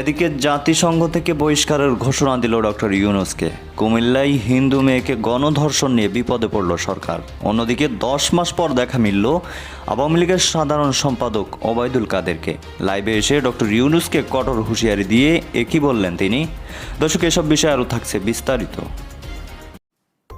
এদিকে জাতিসংঘ থেকে বহিষ্কারের ঘোষণা দিল ডক্টর ইউনুসকে। কুমিল্লায় হিন্দু মেয়েকে গণধর্ষণ নিয়ে বিপদে পড়ল সরকার। অন্যদিকে দশ মাস পর দেখা মিলল আওয়ামী লীগের সাধারণ সম্পাদক ওবায়দুল কাদেরকে। লাইভে এসে ডক্টর ইউনুসকে কঠোর হুঁশিয়ারি দিয়ে একই বললেন তিনি। দর্শক, এসব বিষয়ে আরও থাকছে বিস্তারিত।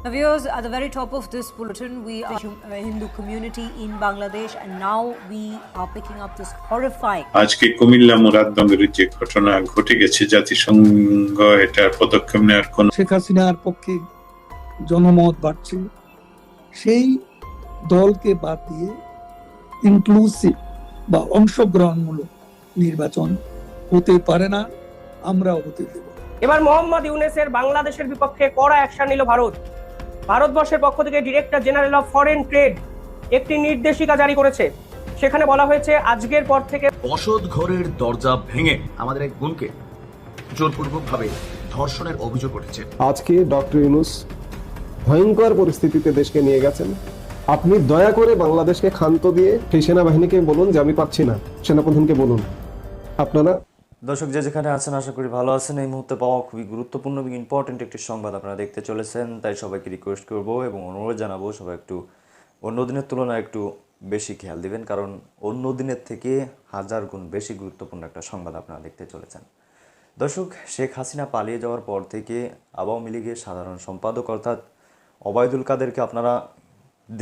Now, viewers, at the very top of this bulletin, we are uh, Hindu community in Bangladesh, and now we are picking up this horrifying আজকে কুমিল্লা মুরাদনগরের যে ঘটনা ঘটে গেছে জাতিসংঘ এটার পদক্ষেপ নেওয়ার কোন শেখ হাসিনার পক্ষে জনমত বাড়ছে সেই দলকে বাদ দিয়ে ইনক্লুসিভ বা অংশগ্রহণমূলক নির্বাচন হতে পারে না আমরাও হতে দেব। এবার মোহাম্মদ ইউনেসের বাংলাদেশের বিপক্ষে কড়া অ্যাকশন নিল ভারত ভারতবর্ষের পক্ষ থেকে director general of foreign trade একটি নির্দেশিকা জারি করেছে। সেখানে বলা হয়েছে আজকের পর থেকে বসত ঘরের দরজা ভেঙে আমাদের এক বোনকে জোরপূর্বকভাবে ধর্ষণের অভিযোগ উঠেছে। আজকে ডক্টর ইউনুস ভয়ঙ্কর পরিস্থিতিতে দেশকে নিয়ে গেছেন। আপনি দয়া করে বাংলাদেশকে ক্ষান্ত দিয়ে সেই সেনাবাহিনীকে বলুন যে আমি পাচ্ছি না। সেনাপ্রধানকে বলুন। আপনারা দর্শক, যে যেখানে আছেন, আশা করি ভালো আছেন। এই মুহূর্তে পাওয়া খুবই গুরুত্বপূর্ণ এবং ইম্পর্টেন্ট একটি সংবাদ আপনারা দেখতে চলেছেন। তাই সবাইকে রিকোয়েস্ট করব এবং অনুরোধ জানাব, সবাই একটু অন্য দিনের তুলনায় একটু বেশি খেয়াল দিবেন। কারণ অন্য দিনের থেকে হাজার গুণ বেশি গুরুত্বপূর্ণ একটা সংবাদ আপনারা দেখতে চলেছেন। দর্শক, শেখ হাসিনা পালিয়ে যাওয়ার পর থেকে আওয়ামী লীগের সাধারণ সম্পাদক, অর্থাৎ ওবায়দুল কাদেরকে আপনারা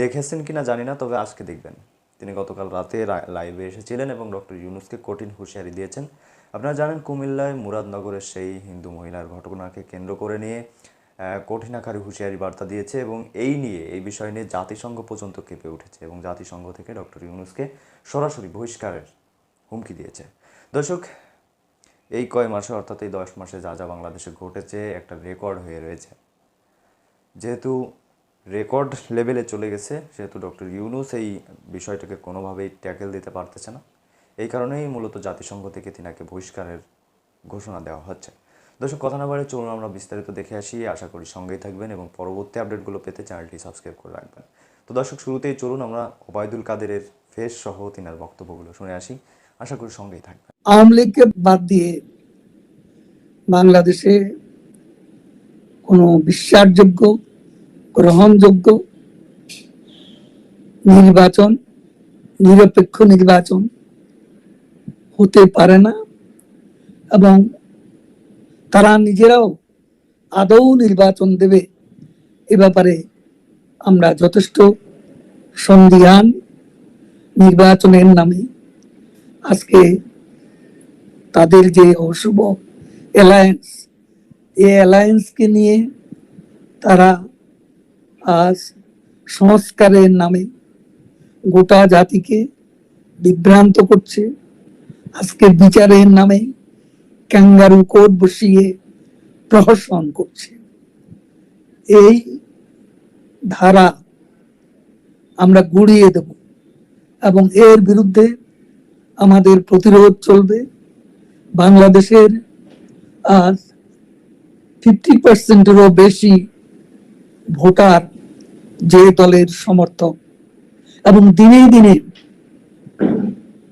দেখেছেন কিনা জানি না, তবে আজকে দেখবেন। তিনি গতকাল রাতে লাইভে এসেছিলেন এবং ডক্টর ইউনুসকে কঠিন হুঁশিয়ারি দিয়েছেন। আপনারা জানেন কুমিল্লায় মুরাদনগরের সেই হিন্দু মহিলার ঘটনাকে কেন্দ্র করে নিয়ে কঠিন হুঁশিয়ারি বার্তা দিয়েছে এবং এই নিয়ে, এই বিষয় নিয়ে জাতিসংঘ পর্যন্ত কেঁপে উঠেছে এবং জাতিসংঘ থেকে ডক্টর ইউনুসকে সরাসরি বহিষ্কারের হুমকি দিয়েছে। দর্শক, এই কয় মাসে অর্থাৎ এই দশ মাসে যা যা বাংলাদেশে ঘটেছে একটা রেকর্ড হয়ে রয়েছে। যেহেতু রেকর্ড লেভেলে চলে গেছে, সেহেতু ডক্টর ইউনুস এই বিষয়টাকে কোনোভাবেই ট্যাকেল দিতে পারতেছে না। এই কারণেই মূলত জাতিসংঘ থেকে তিনাকে বহিষ্কারের ঘোষণা দেওয়া হচ্ছে। দর্শক, কথা না বাড়ে চলুন আমরা বিস্তারিত দেখে আসি। আশা করি সঙ্গেই থাকবেন এবং পরবর্তী আপডেটগুলো পেতে চ্যানেলটি সাবস্ক্রাইব করে রাখবেন। তো দর্শক, শুরুতেই চলুন আমরা ওবায়দুল কাদেরের ফেস সহ তিনার বক্তব্যগুলো শুনে আসি। আশা করি সঙ্গেই থাকবেন। আওয়ামী লীগকে বাদ দিয়ে বাংলাদেশে কোনো বিশ্বাসযোগ্য, গ্রহণযোগ্য নির্বাচন, নিরপেক্ষ নির্বাচন হতে পারে না এবং তারা নিজেরাও আদৌ নির্বাচন দেবে এ ব্যাপারে আমরা যথেষ্ট সন্দিহান নির্বাচনের নামে। আজকে তাদের যে অশুভ অ্যালায়েন্স এই অ্যালায়েন্সকে নিয়ে তারা আজ সংস্কারের নামে গোটা জাতিকে বিভ্রান্ত করছে। আজকে বিচারের নামে ক্যাঙ্গারু কোর্ট বসিয়ে প্রহসন করছে। এই ধারা আমরা গুড়িয়ে দেব এবং এর বিরুদ্ধে আমাদের প্রতিরোধ চলবে। বাংলাদেশের আজ ফিফটি পার্সেন্টেরও বেশি ভোটার যে দলের সমর্থক এবং দিনে দিনে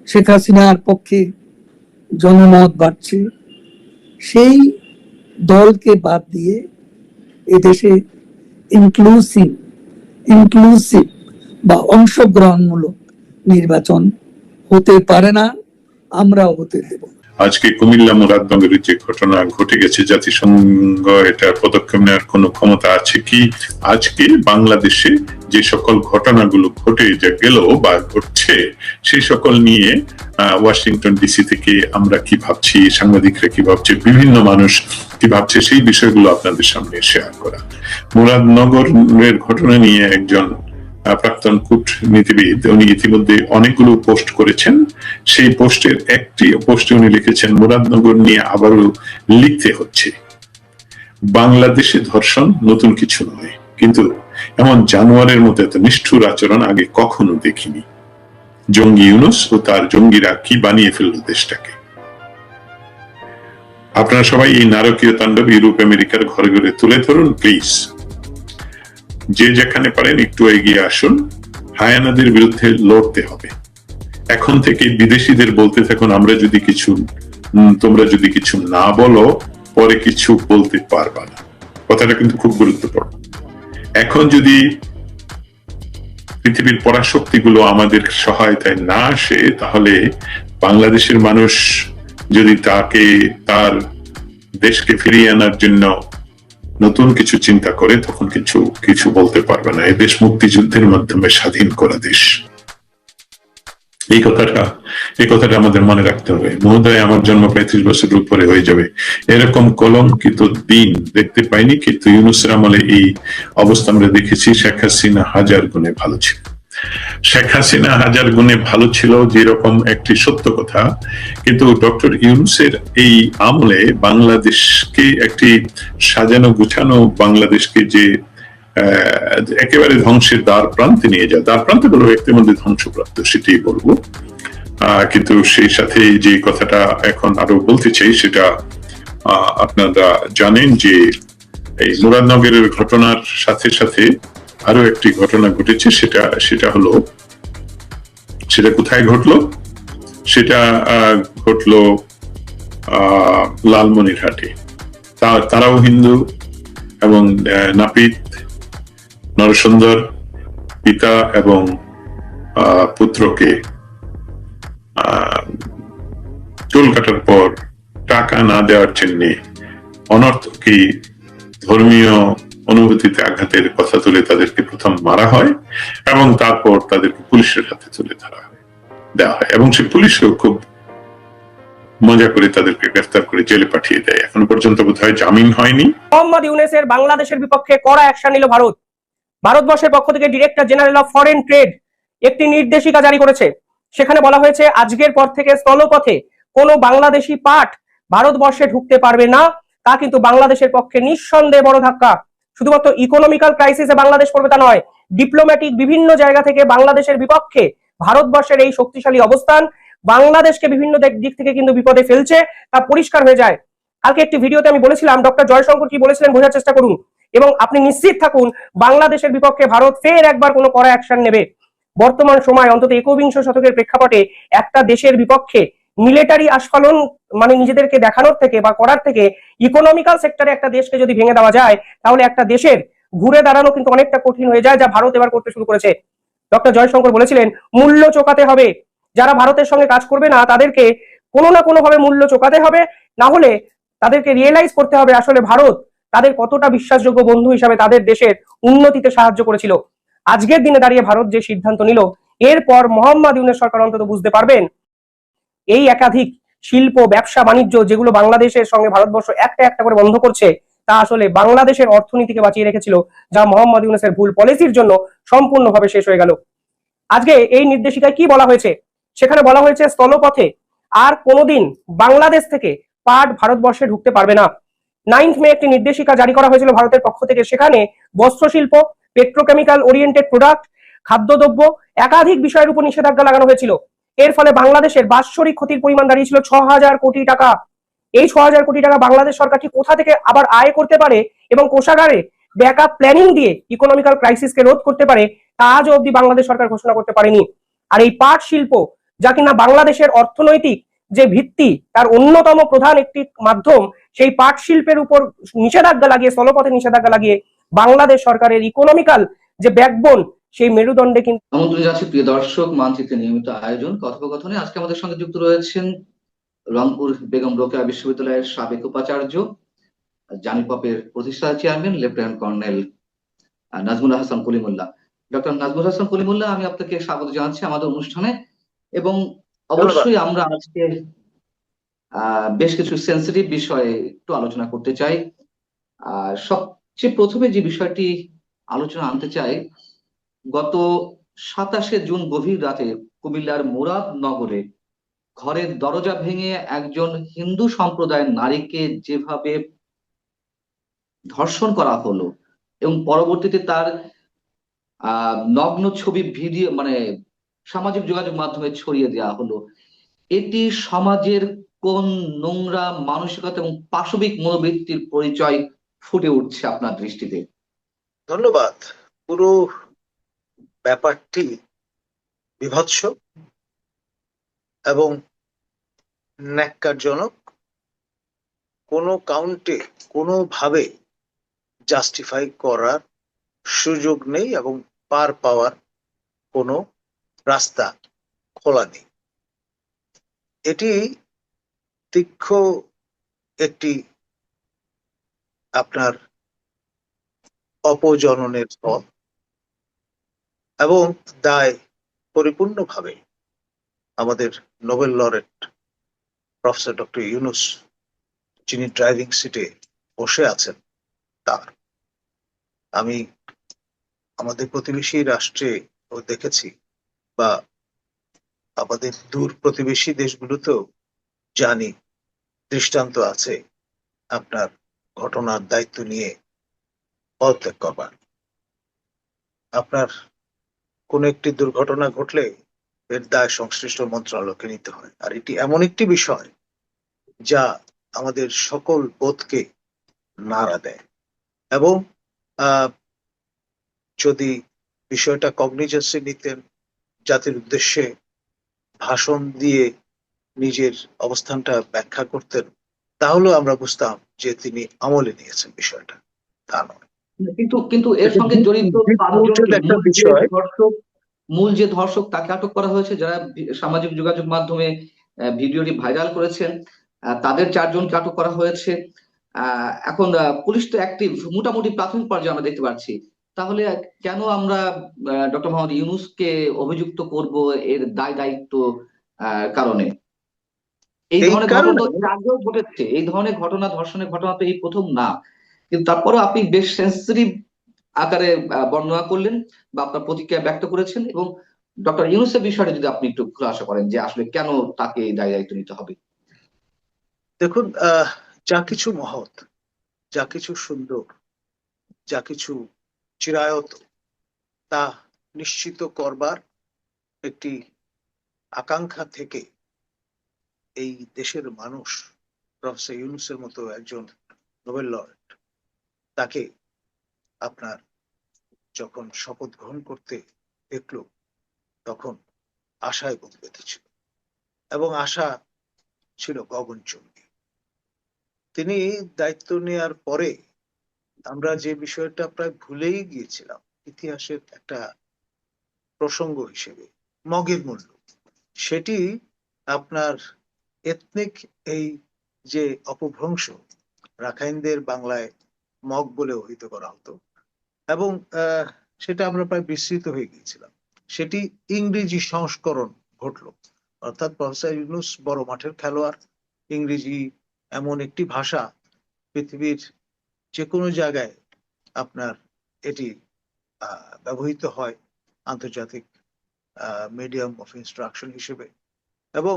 শেখ হাসিনার পক্ষে জনমত বাড়ছে সেই দলকে বাদ দিয়ে এদেশে ইনক্লুসিভ ইনক্লুসিভ বা অংশগ্রহণমূলক নির্বাচন হতে পারে না, আমরাও হতে দেব না। আজকে কুমিল্লা মুরাদনগরের যে ঘটনা ঘটে গেছে, জাতিসংঘ এটার পদক্ষেপ নেওয়ার কোনো ক্ষমতা আছে কি? আজকে বাংলাদেশে যে সকল ঘটনাগুলো ঘটে যা গেল বা ঘটছে সেই সকল নিয়ে ওয়াশিংটন ডিসি থেকে আমরা কি ভাবছি, সাংবাদিকরা কি ভাবছে, বিভিন্ন মানুষ কি ভাবছে, সেই বিষয়গুলো আপনাদের সামনে শেয়ার করা। মুরাদনগরের ঘটনা নিয়ে একজন প্রাক্তন কূটনীতিবিদ, উনি ইতিমধ্যে অনেকগুলো পোস্ট করেছেন। সেই পোস্টের একটি পোস্টে উনি লিখেছেন, মুরাদনগর নিয়ে আবারও লিখতে হচ্ছে। বাংলাদেশে ধর্ষণ নতুন কিছু নয়। কিন্তু এমন জানোয়ারের মতো এত নিষ্ঠুর আচরণ আগে কখনো দেখিনি। জঙ্গি ইউনুস ও তার জঙ্গিরা কি বানিয়ে ফেলল দেশটাকে? আপনারা সবাই এই নারকীয় তাণ্ডব ইউরোপ, আমেরিকার ঘরে ঘরে তুলে ধরুন, প্লিজ। যে যেখানে পারেন একটু এগিয়ে আসুন। হায়ানাদের বিরুদ্ধে লড়তে হবে। এখন থেকে বিদেশিদের বলতে থাকুন, আমরা যদি কিছু তোমরা যদি কিছু না বলো, পরে কিছু বলতে পারবা না। কথাটা কিন্তু খুব গুরুত্বপূর্ণ। এখন যদি পৃথিবীর পরাশক্তিগুলো আমাদের সহায়তায় না আসে, তাহলে বাংলাদেশের মানুষ যদি তাকে, তার দেশকে ফিরিয়ে আনার জন্য নতুন কিছু চিন্তা করে তখন কিছু কিছু বলতে পারবে না। এই দেশ মুক্তিযুদ্ধের মাধ্যমে স্বাধীন করা দেশ। এই কথাটা এই কথাটা আমাদের মনে রাখতে হবে। মহোদয়, আমার জন্ম পঁয়ত্রিশ বছরের উপরে হয়ে যাবে। এরকম কলঙ্কিত দিন দেখতে পাইনি, কিন্তু ইউনুসের আমলে এই অবস্থা আমরা দেখেছি। শেখ হাসিনা হাজার গুণে ভালো ছিল। শেখ হাসিনা হাজার গুণে ভালো ছিল, যেরকম একটি সত্য কথা। কিন্তু ডক্টর ইউনুসের এই আমলে বাংলাদেশকে একটি সাজানো গুছানো, বাংলাদেশকে যে একেবারে ধ্বংসের দ্বার প্রান্তে নিয়ে যায় দ্বার প্রান্তে বলব ব্যক্তির মধ্যে ধ্বংসপ্রাপ্ত, সেটাই বলব। কিন্তু সেই সাথে যে কথাটা এখন আরও বলতে চাই, সেটা আপনারা জানেন যে এই মুরাদনগরের ঘটনার সাথে সাথে আরও একটি ঘটনা ঘটেছে, সেটা সেটা হলো, সেটা কোথায় ঘটলো? সেটা ঘটলো লালমনিরহাটে। তারাও হিন্দু এবং নাপিত, নরসুন্দর পিতা এবং পুত্রকে চুল কাটার পর টাকা না দেওয়ার জন্য অনর্থকী ধর্মীয় অনুভূতিতে আঘাতের কথা তুলে তাদেরকে প্রথম মারা হয় এবং তারপর তাদেরকে পুলিশের হাতে তুলে ধরা দেওয়া হয়। এবং সে পুলিশও খুব মজা করে তাদেরকে গ্রেফতার করে জেলে পাঠিয়ে দেয়। এখনও পর্যন্ত বোধহয় জামিন হয়নি। মোহাম্মদ ইউনেসের বাংলাদেশের বিপক্ষে কড়া অ্যাকশন নিল ভারত। ভারতবর্ষের পক্ষ থেকে director general of foreign trade একটি নির্দেশিকা জারি করেছে। সেখানে বলা হয়েছে, আজকের পর থেকে স্থলপথে কোনো বাংলাদেশি পাঠ ভারতবর্ষে ঢুকতে পারবে না। তা কিন্তু বাংলাদেশের পক্ষে নিঃসন্দেহে বড় ধাক্কা। শুধুমাত্র ইকোনমিক্যাল ক্রাইসিসে বাংলাদেশ পড়বে তা নয় ডিপ্লোম্যাটিক বিভিন্ন জায়গা থেকে বাংলাদেশের বিপক্ষে ভারতবর্ষের এই শক্তিশালী অবস্থান বাংলাদেশকে বিভিন্ন দিক থেকে কিন্তু বিপদে ফেলছে, তা পরিষ্কার হয়ে যায়। কালকে একটি ভিডিওতে আমি বলেছিলাম, ডক্টর জয়শঙ্কর কি বলেছিলেন বোঝার চেষ্টা করুন। এবং আপনি নিশ্চিত থাকুন, বাংলাদেশের বিপক্ষে ভারত ফের একবার কোনো কড়া অ্যাকশন নেবে। বর্তমান সময় অন্তত একবিংশ শতকের প্রেক্ষাপটে একটা দেশের বিপক্ষে মিলিটারি আস্ফালন মানে নিজেদেরকে দেখানোর থেকে বা করার থেকে ইকোনমিক্যাল সেক্টরে একটা দেশকে যদি ভেঙে দেওয়া যায়, তাহলে একটা দেশের ঘুরে দাঁড়ানো কিন্তু অনেকটা কঠিন হয়ে যায়, যা ভারত এবার করতে শুরু করেছে। ডক্টর জয়শঙ্কর বলেছিলেন, মূল্য চোকাতে হবে। যারা ভারতের সঙ্গে কাজ করবে না, তাদেরকে কোনো না কোনো ভাবে মূল্য চোকাতে হবে। না হলে তাদেরকে রিয়েলাইজ করতে হবে আসলে ভারত তাদের কতটা বিশ্বাসযোগ্য বন্ধু হিসাবে তাদের দেশের উন্নতিতে সাহায্য করেছিল। আজকের দিনে দাঁড়িয়ে ভারত যে সিদ্ধান্ত নিল, এরপর মোহাম্মদ ইউনের সরকার অন্তত বুঝতে পারবেন, এই একাধিক শিল্প, ব্যবসা, বাণিজ্য যেগুলো বাংলাদেশের সঙ্গে ভারতবর্ষ একটা একটা করে বন্ধ করছে, তা আসলে বাংলাদেশের অর্থনীতিকে বাঁচিয়ে রেখেছিল, যা মোহাম্মদ ইউনুসের ভুল পলিসির জন্য সম্পূর্ণভাবে শেষ হয়ে গেল। আজকে এই নির্দেশিকায় কি বলা হয়েছে? সেখানে বলা হয়েছে, স্থলপথে আর কোনোদিন বাংলাদেশ থেকে পাট ভারতবর্ষে ঢুকতে পারবে না। নাইন্থ মে একটি নির্দেশিকা জারি করা হয়েছিল ভারতের পক্ষ থেকে, সেখানে বস্ত্রশিল্প পেট্রোকেমিক্যাল ওরিয়েন্টেড প্রোডাক্ট খাদ্যদ্রব্য, একাধিক বিষয়ের উপর নিষেধাজ্ঞা লাগানো হয়েছিল। এর ফলে বাংলাদেশের বাৎসরিক ক্ষতির পরিমাণ দাঁড়িয়েছিল ছ হাজার কোটি টাকা। এই ছ হাজার কোটি টাকা বাংলাদেশ সরকার ঠিক কোথা থেকে আবার আয় করতে পারে এবং কোষাগারে ব্যাকআপ প্ল্যানিং দিয়ে ইকোনমিক্যাল ক্রাইসিসকে রোধ করতে পারে, তা আজও অব্দি বাংলাদেশ সরকার ঘোষণা করতে পারেনি। আর এই পাট শিল্প, যা কিনা বাংলাদেশের অর্থনৈতিক যে ভিত্তি, তার অন্যতম প্রধান একটি মাধ্যম, সেই পাট শিল্পের উপর নিষেধাজ্ঞা লাগিয়ে, স্থলপথে নিষেধাজ্ঞা লাগিয়ে বাংলাদেশ সরকারের ইকোনমিক্যাল যে ব্যাকবোন সেই মেরুদণ্ডে কিন্তু আমন্ত্রণ জানাচ্ছি প্রিয় দর্শক মানচিত্রে নিয়মিত আয়োজন কথোপকথনে আজকে আমাদের সঙ্গে যুক্ত রয়েছেন রংপুর বেগম রোকেয়া বিশ্ববিদ্যালয়ের সাবেক উপাচার্য জানি পপের প্রতিষ্ঠাতা chairman lieutenant colonel Nazmul Hasan Kalimullah. Doctor Nazmul Hasan Kalimullah আমি আপনাকে স্বাগত জানাচ্ছি আমাদের অনুষ্ঠানে এবং অবশ্যই আমরা আজকে আহ বেশ কিছু সেন্সিটিভ বিষয়ে একটু আলোচনা করতে চাই। আর সবচেয়ে প্রথমে যে বিষয়টি আলোচনা আনতে চাই গত সাতাশে জুন গভীর রাতে কুমিল্লার মুরাদনগরে ঘরের দরজা ভেঙে একজন হিন্দু সম্প্রদায়ের নারীকে যেভাবে ধর্ষণ করা হলো এবং পরবর্তীতে তার নগ্ন ছবি, ভিডিও মানে সামাজিক যোগাযোগ মাধ্যমে ছড়িয়ে দেওয়া হলো, এটি সমাজের কোন নোংরা মানসিকতা এবং পাশবিক মনোবৃত্তির পরিচয় ফুটে উঠছে আপনার দৃষ্টিতে? ধন্যবাদ। পুরো ব্যাপারটি বিভৎস এবং ন্যাক্কারজনক। কোনো কাউন্টে কোনোভাবে জাস্টিফাই করার সুযোগ নেই এবং পার পাওয়ার কোনো রাস্তা খোলা নেই। এটি তীক্ষ্ণ একটি আপনার অপজননের পথ এবং দায় পরিপূর্ণভাবে আমাদের Nobel laureate professor doctor Yunus, যিনি ড্রাইভিং সিটে বসে আছেন, তার। আমি আমাদের প্রতিবেশী রাষ্ট্রে দেখেছি বা আমাদের দূর প্রতিবেশী দেশগুলোতেও জানি দৃষ্টান্ত আছে আপনার ঘটনার দায়িত্ব নিয়ে পদত্যাগ করবার। আপনার কোন একটি দুর্ঘটনা ঘটলে এর দায় সংশ্লিষ্ট মন্ত্রণালয়কে নিতে হয়। আর এটি এমন একটি বিষয় যা আমাদের সকল বোধকে নাড়া দেয়। এবং যদি বিষয়টা কগনিজেন্সে নিতেন, জাতির উদ্দেশ্যে ভাষণ দিয়ে নিজের অবস্থানটা ব্যাখ্যা করতেন, তাহলেও আমরা বুঝতাম যে তিনি আমলে নিয়েছেন বিষয়টা। তা নয়। কিন্তু কিন্তু এর সঙ্গে জড়িত একটা মূল যে বিষয়। ধর্ষক মূল যে ধর্ষক তাকে আটক করা হয়েছে যারা সামাজিক যোগাযোগ মাধ্যমে ভিডিওটি ভাইরাল করেছেন তাদের চারজনকে আটক করা হয়েছে। এখন পুলিশ তো অ্যাক্টিভ মোটামুটি প্রাথমিক পর্যায়ে আমরা দেখতে পাচ্ছি। তাহলে কেন আমরা ডক্টর মোহাম্মদ ইউনুসকে অভিযুক্ত করব এর দায় দায়িত্ব আহ, কারণে? এই ধরনের ঘটনা আগেও ঘটেছে। এই ধরনের ঘটনা ধর্ষণের ঘটনা তো এই প্রথম না। কিন্তু তারপরও আপনি বেশ সেন্সিটিভ আকারে বর্ণনা করলেন বা আপনার প্রতিক্রিয়া ব্যক্ত করেছেন এবং ডক্টর ইউনুসের বিষয়টা যদি আপনি একটু খুলাসা করেন যে আসলে কেন তাকে এই দায় দায়িত্ব নিতে হবে? দেখুন যা কিছু মহৎ, যা কিছু সুন্দর, যা কিছু চিরায়ত, তা নিশ্চিত করবার একটি আকাঙ্ক্ষা থেকে এই দেশের মানুষ, প্রফেসর ইউনুসের মতো একজন নোবেল লরেট তাকে আপনার যখন শপথ গ্রহণ করতে দেখল, তখন আশায় বুক বেঁধেছিল এবং আশা ছিল গগনচুম্বী তিনি দায়িত্ব নেয়ার পরে আমরা যে বিষয়টা প্রায় ভুলেই গিয়েছিলাম, ইতিহাসের একটা প্রসঙ্গ হিসেবে, মগের মূল্য। সেটি আপনার এথনিক এই যে অপভ্রংশ, রাখাইনদের বাংলায় মগ বলে অভিহিত করা হতো। এবং সেটা আমরা প্রায় বিস্মৃত হয়ে গিয়েছিলাম। সেটি ইংরেজি সংস্করণ ঘটলো। অর্থাৎ প্রফেসর ইউনুস বড় মাঠের খেলোয়াড়। ইংরেজি এমন একটি ভাষা পৃথিবীর যে কোনো জায়গায় আপনার এটি ব্যবহৃত হয় আন্তর্জাতিক মিডিয়াম অফ ইনস্ট্রাকশন হিসেবে। এবং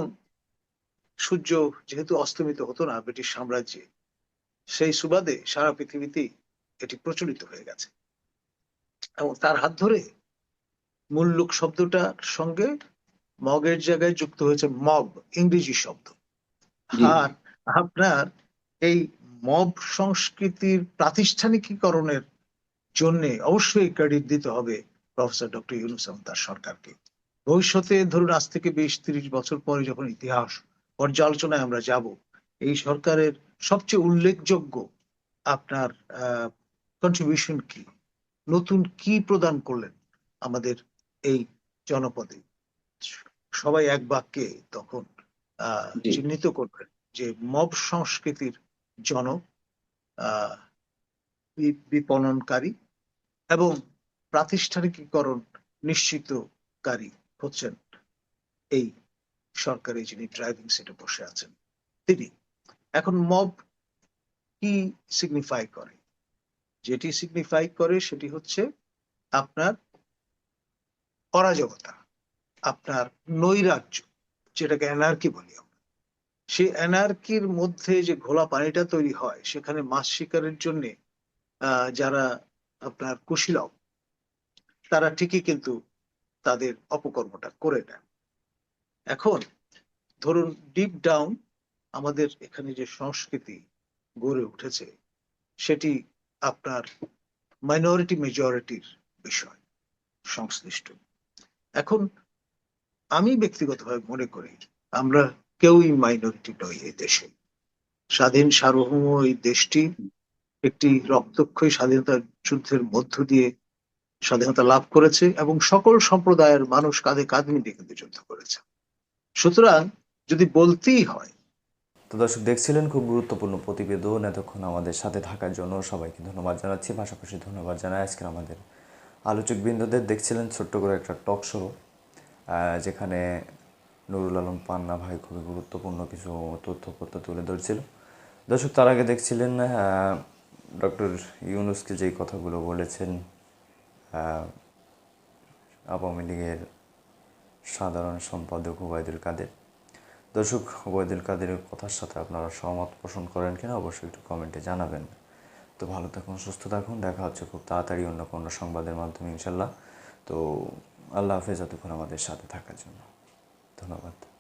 সূর্য যেহেতু অস্তমিত হতো না ব্রিটিশ সাম্রাজ্যে সেই সুবাদে সারা পৃথিবীতেই এটি প্রচলিত হয়ে গেছে। এবং তার হাত ধরে মূল্যক শব্দটার সঙ্গে মগের জায়গায় যুক্ত হয়েছে মব ইংরেজি শব্দ। আর আপনার এই মব সংস্কৃতির প্রাতিষ্ঠানিকীকরণের জন্য অবশ্যই ক্রেডিট দিতে হবে প্রফেসর ডক্টর ইউনুস এবং তার সরকারকে। ভবিষ্যতে ধরুন আজ থেকে বিশ তিরিশ বছর পরে যখন ইতিহাস পর্যালোচনায় আমরা যাব এই সরকারের সবচেয়ে উল্লেখযোগ্য আপনার কন্ট্রিবিউশন কি? নতুন কি প্রদান করলেন আমাদের এই জনপদে? সবাই এক বাক্যে তখন চিহ্নিত করবেন যে মব সংস্কৃতির জনক বিপণনকারী এবং প্রাতিষ্ঠানিকীকরণ নিশ্চিতকারী হচ্ছেন এই সরকারি যিনি ড্রাইভিং সিটে বসে আছেন তিনি। এখন মব কি সিগনিফাই করে? যেটি সিগনিফাই করে সেটি হচ্ছে আপনার অরাজকতা, আপনার নৈরাজ্য, যেটাকে অ্যানার্কি বলি আমরা। সেই অ্যানার্কির মধ্যে যে ঘোলা পানিটা তৈরি হয়, সেখানে মাছ শিকারের জন্য যারা আপনার কুশীলব, তারা ঠিকই কিন্তু তাদের অপকর্মটা করে নেন এখন ধরুন ডিপ ডাউন আমাদের এখানে যে সংস্কৃতি গড়ে উঠেছে, সেটি আপনার মাইনরিটি মেজরিটির বিষয়, সংশ্লিষ্ট। এখন আমি ব্যক্তিগতভাবে মনে করি, আমরা কেউই মাইনরিটি নই এই দেশে। স্বাধীন সার্বভৌম এই দেশটি একটি রক্তক্ষয়ী স্বাধীনতা যুদ্ধের মধ্য দিয়ে স্বাধীনতা লাভ করেছে এবং সকল সম্প্রদায়ের মানুষ কাঁধে কাঁধ মিলিয়ে কিন্তু যুদ্ধ করেছে। সুতরাং যদি বলতেই হয় তো দর্শক, দেখছিলেন খুব গুরুত্বপূর্ণ প্রতিবেদন এতক্ষণ আমাদের সাথে থাকার জন্য। সবাইকে ধন্যবাদ জানাচ্ছি, পাশাপাশি ধন্যবাদ জানাই আজকের আমাদের আলোচক বৃন্দদের দেখছিলেন ছোট্ট করে একটা টক শো যেখানে নুরুল আলম পান্না ভাই খুবই গুরুত্বপূর্ণ কিছু তথ্যপত্র তুলে ধরছিল। দর্শক, তার আগে দেখছিলেন ডক্টর ইউনুসকে যেই কথাগুলো বলেছেন আওয়ামী লীগের সাধারণ সম্পাদক ওবায়দুল কাদের। দর্শক, ওবায়দুল কাদেরের কথার সাথে আপনারা সহমত পোষণ করেন কিনা অবশ্যই একটু কমেন্টে জানাবেন। তো ভালো থাকুন, সুস্থ থাকুন, দেখা হচ্ছে খুব তাড়াতাড়ি অন্য কোনো সংবাদের মাধ্যমে ইনশাল্লাহ। তো আল্লাহ হাফেজ, এতক্ষণ আমাদের সাথে থাকার জন্য। ধন্যবাদ।